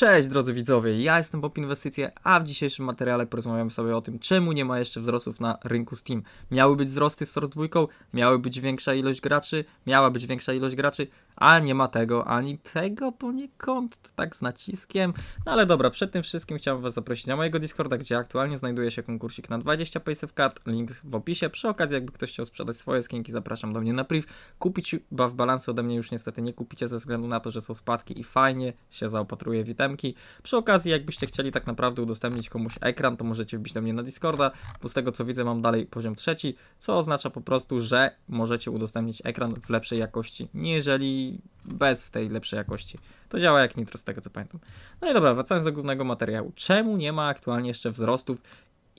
Cześć drodzy widzowie, ja jestem Bob Inwestycje, a w dzisiejszym materiale porozmawiamy sobie o tym, czemu nie ma jeszcze wzrostów na rynku Steam. Miały być wzrosty z Source 2, miały być większa ilość graczy, miała być większa ilość graczy, a nie ma tego, ani tego poniekąd, tak z naciskiem. No ale dobra, przed tym wszystkim chciałbym was zaprosić na mojego Discorda, gdzie aktualnie znajduje się konkursik na 20 Paysafe Card, link w opisie. Przy okazji, jakby ktoś chciał sprzedać swoje skinki, zapraszam do mnie na priv. Kupić buff balansu ode mnie już niestety nie kupicie ze względu na to, że są spadki i fajnie się zaopatruje w itemki. Przy okazji, jakbyście chcieli tak naprawdę udostępnić komuś ekran, to możecie wbić do mnie na Discorda, bo z tego co widzę mam dalej poziom trzeci, co oznacza po prostu, że możecie udostępnić ekran w lepszej jakości, niżeli bez tej lepszej jakości. To działa jak nitro z tego co pamiętam. No i dobra, wracając do głównego materiału. Czemu nie ma aktualnie jeszcze wzrostów,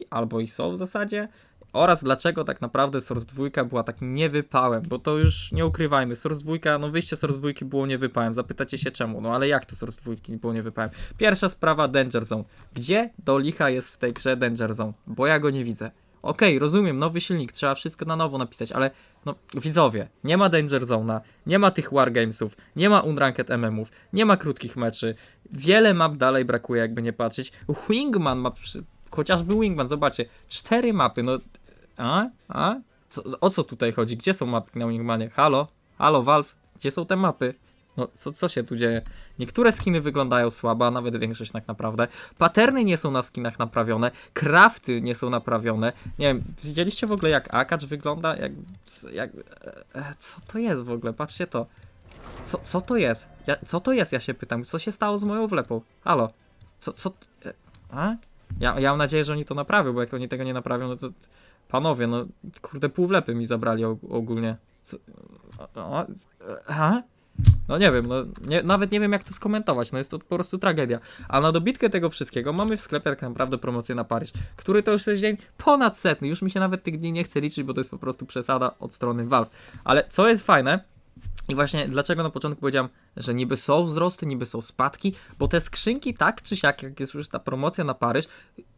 albo i są w zasadzie, oraz dlaczego tak naprawdę Source 2 była tak niewypałem, bo to już nie ukrywajmy, Source 2, no wyjście Source 2 było niewypałem, zapytacie się czemu, no ale jak to Source 2 było niewypałem? Pierwsza sprawa Danger Zone. Gdzie do licha jest w tej grze Danger Zone? Bo ja go nie widzę. Okej, rozumiem, nowy silnik, trzeba wszystko na nowo napisać, ale no widzowie, nie ma Danger Zone'a, nie ma tych Wargamesów, nie ma Unranked MM-ów, nie ma krótkich meczy, wiele map dalej brakuje jakby nie patrzeć. Wingman ma, przy... chociażby Wingman, zobaczcie, cztery mapy, no a? A? Co, o co tutaj chodzi? Gdzie są mapy na Wingmanie? Halo? Halo, Valve? Gdzie są te mapy? No, co, co się tu dzieje? Niektóre skiny wyglądają słabo, a nawet większość tak naprawdę. Paterny nie są na skinach naprawione, crafty nie są naprawione. Nie wiem, widzieliście w ogóle jak Akacz wygląda? Jak, jak, e, e, co to jest w ogóle? Patrzcie to. Co, co to jest? Ja, co to jest, ja się pytam. Co się stało z moją wlepą? Halo? Co, co, e, a? Ja, ja mam nadzieję, że oni to naprawią, bo jak oni tego nie naprawią, no to Panowie, no kurde, pół wlepy mi zabrali og- ogólnie. Co, a? No nie wiem, no nie, nawet nie wiem jak to skomentować, no jest to po prostu tragedia. A na dobitkę tego wszystkiego mamy w sklepie tak naprawdę promocję na Paryż, który to już jest dzień ponad setny, już mi się nawet tych dni nie chce liczyć, bo to jest po prostu przesada od strony Valve. Ale co jest fajne, i właśnie dlaczego na początku powiedziałem, że niby są wzrosty, niby są spadki, bo te skrzynki tak czy siak, jak jest już ta promocja na Paryż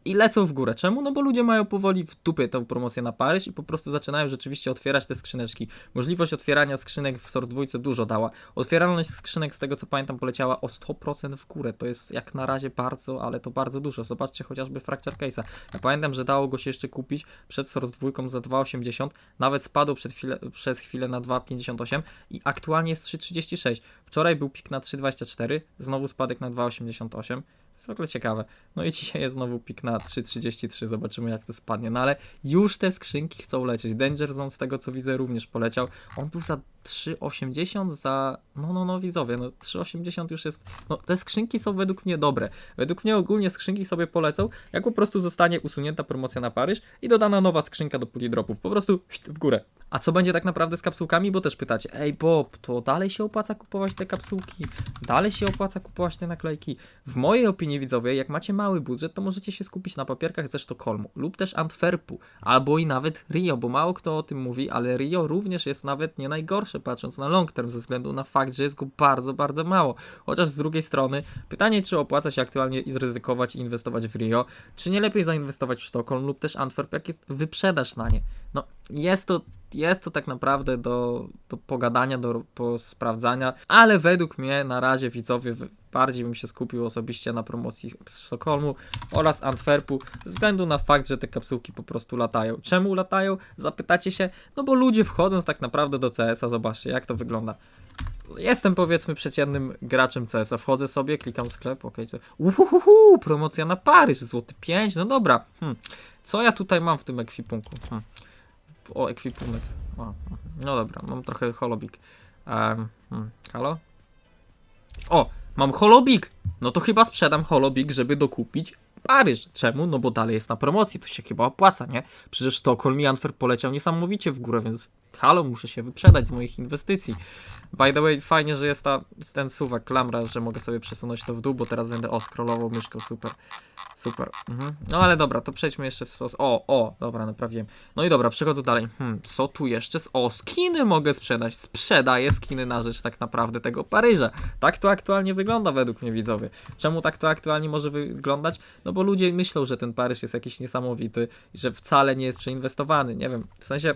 i lecą w górę. Czemu? No bo ludzie mają powoli w dupie tę promocję na Paryż i po prostu zaczynają rzeczywiście otwierać te skrzyneczki. Możliwość otwierania skrzynek w Sort 2 dużo dała. Otwieralność skrzynek z tego co pamiętam poleciała o 100% w górę. To jest jak na razie bardzo, ale to bardzo dużo. Zobaczcie chociażby Fracture Case'a. Ja pamiętam, że dało go się jeszcze kupić przed Source 2 za 2,80. Nawet spadł chwilę, przez chwilę na 2,58 i aktualnie jest 3,36. Wczoraj był pik na 3,24, znowu spadek na 2,88. Jest w ogóle ciekawe. No i dzisiaj jest znowu pik na 3,33. Zobaczymy jak to spadnie. No ale już te skrzynki chcą lecieć. Danger Zone z tego co widzę również poleciał. On był za 3,80 za... No, no, no widzowie, no 3,80 już jest... No te skrzynki są według mnie dobre. Według mnie ogólnie skrzynki sobie polecą, jak po prostu zostanie usunięta promocja na Paryż i dodana nowa skrzynka do puli dropów. Po prostu w górę. A co będzie tak naprawdę z kapsułkami? Bo też pytacie, ej Bob, to dalej się opłaca kupować te kapsułki? Dalej się opłaca kupować te naklejki? W mojej opinii widzowie, jak macie mały budżet, to możecie się skupić na papierkach ze Sztokholmu lub też Antwerpu, albo i nawet Rio, bo mało kto o tym mówi, ale Rio również jest nawet nie najgorsze, patrząc na long term, ze względu na fakt, że jest go bardzo, bardzo mało. Chociaż z drugiej strony, pytanie, czy opłaca się aktualnie i zryzykować i inwestować w Rio, czy nie lepiej zainwestować w Sztokholm lub też Antwerp, jak jest wyprzedaż na nie. No, jest to jest to tak naprawdę do, do pogadania, do sprawdzania, ale według mnie na razie widzowie bardziej bym się skupił osobiście na promocji Sztokholmu oraz Antwerpu, ze względu na fakt, że te kapsułki po prostu latają. Czemu latają? Zapytacie się, no bo ludzie wchodząc tak naprawdę do CS-a, zobaczcie jak to wygląda. Jestem powiedzmy przeciętnym graczem CS-a, wchodzę sobie, klikam sklep, ok. Uhuhu, promocja na Paryż, złoty 5, no dobra. Hmm. Co ja tutaj mam w tym ekwipunku? Hmm. O, ekwipunek. O, no dobra, mam trochę holobik. Um, halo? O, mam holobik! No to chyba sprzedam holobik, żeby dokupić Paryż. Czemu? No bo dalej jest na promocji, to się chyba opłaca, nie? Przecież Sztokholm i Antwerp poleciał niesamowicie w górę, więc halo, muszę się wyprzedać z moich inwestycji. By the way, fajnie, że jest ta, ten suwak, klamra, że mogę sobie przesunąć to w dół, bo teraz będę o scrollował myszką, super. Super. Mhm. No ale dobra, to przejdźmy jeszcze w stos. O, o, dobra, naprawiłem. No i dobra, przechodzę dalej. Hmm, co tu jeszcze? O, skiny mogę sprzedać. Sprzedaję skiny na rzecz tak naprawdę tego Paryża. Tak to aktualnie wygląda według mnie widzowie. Czemu tak to aktualnie może wyglądać? No bo ludzie myślą, że ten Paryż jest jakiś niesamowity i że wcale nie jest przeinwestowany. Nie wiem, w sensie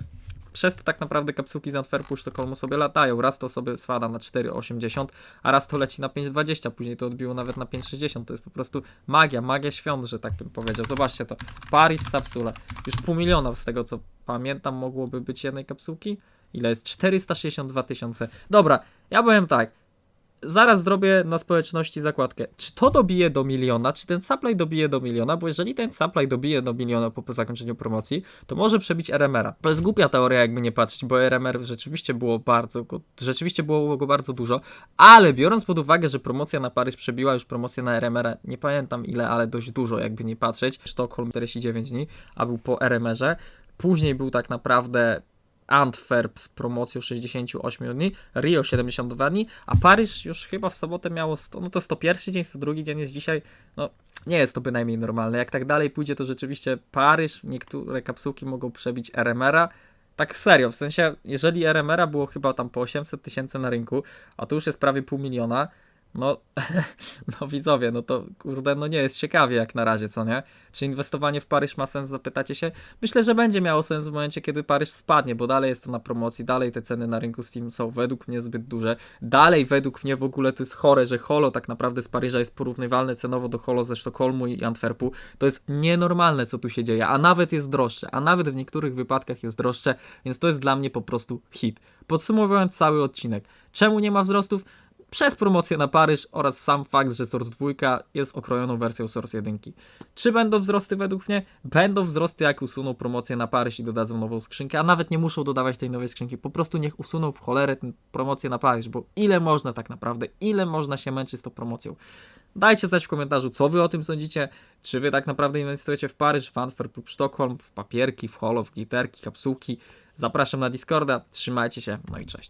przez to tak naprawdę kapsułki z Antwerpu Sztokholmu sobie latają. Raz to sobie spada na 4,80, a raz to leci na 5,20, później to odbiło nawet na 5,60. To jest po prostu magia, magia świąt, że tak bym powiedział. Zobaczcie to. Paris Sapsule. Już pół miliona z tego co pamiętam mogłoby być jednej kapsułki. Ile jest? 462 tysiące. Dobra, ja powiem tak. Zaraz zrobię na społeczności zakładkę. Czy to dobije do miliona? Czy ten supply dobije do miliona? Bo jeżeli ten supply dobije do miliona po, po zakończeniu promocji, to może przebić RMR-a. To jest głupia teoria, jakby nie patrzeć, bo RMR rzeczywiście było bardzo, rzeczywiście było go bardzo dużo, ale biorąc pod uwagę, że promocja na Paryż przebiła już promocję na RMR, nie pamiętam ile, ale dość dużo, jakby nie patrzeć. Sztokholm 49 dni, a był po RMR-ze. Później był tak naprawdę Antwerp z promocją 68 dni, Rio 72 dni, a Paryż już chyba w sobotę miało 100, no to 101 dzień, 102 dzień jest dzisiaj, no nie jest to bynajmniej normalne. Jak tak dalej pójdzie, to rzeczywiście Paryż, niektóre kapsułki mogą przebić RMR-a, tak serio, w sensie, jeżeli RMR-a było chyba tam po 800 tysięcy na rynku, a tu już jest prawie pół miliona, no, no widzowie, no to kurde, no nie jest ciekawie jak na razie, co nie? Czy inwestowanie w Paryż ma sens, zapytacie się? Myślę, że będzie miało sens w momencie, kiedy Paryż spadnie, bo dalej jest to na promocji, dalej te ceny na rynku Steam są według mnie zbyt duże. Dalej według mnie w ogóle to jest chore, że Holo tak naprawdę z Paryża jest porównywalne cenowo do Holo ze Sztokholmu i Antwerpu. To jest nienormalne, co tu się dzieje, a nawet jest droższe, a nawet w niektórych wypadkach jest droższe, więc to jest dla mnie po prostu hit. Podsumowując cały odcinek, czemu nie ma wzrostów? Przez promocję na Paryż oraz sam fakt, że Source 2 jest okrojoną wersją Source 1. Czy będą wzrosty według mnie? Będą wzrosty, jak usuną promocję na Paryż i dodadzą nową skrzynkę, a nawet nie muszą dodawać tej nowej skrzynki. Po prostu niech usuną w cholerę tę promocję na Paryż, bo ile można tak naprawdę, ile można się męczyć z tą promocją. Dajcie znać w komentarzu, co wy o tym sądzicie. Czy wy tak naprawdę inwestujecie w Paryż, w Antwerp lub Sztokholm, w papierki, w holo, w glitterki, kapsułki. Zapraszam na Discorda. Trzymajcie się, no i cześć.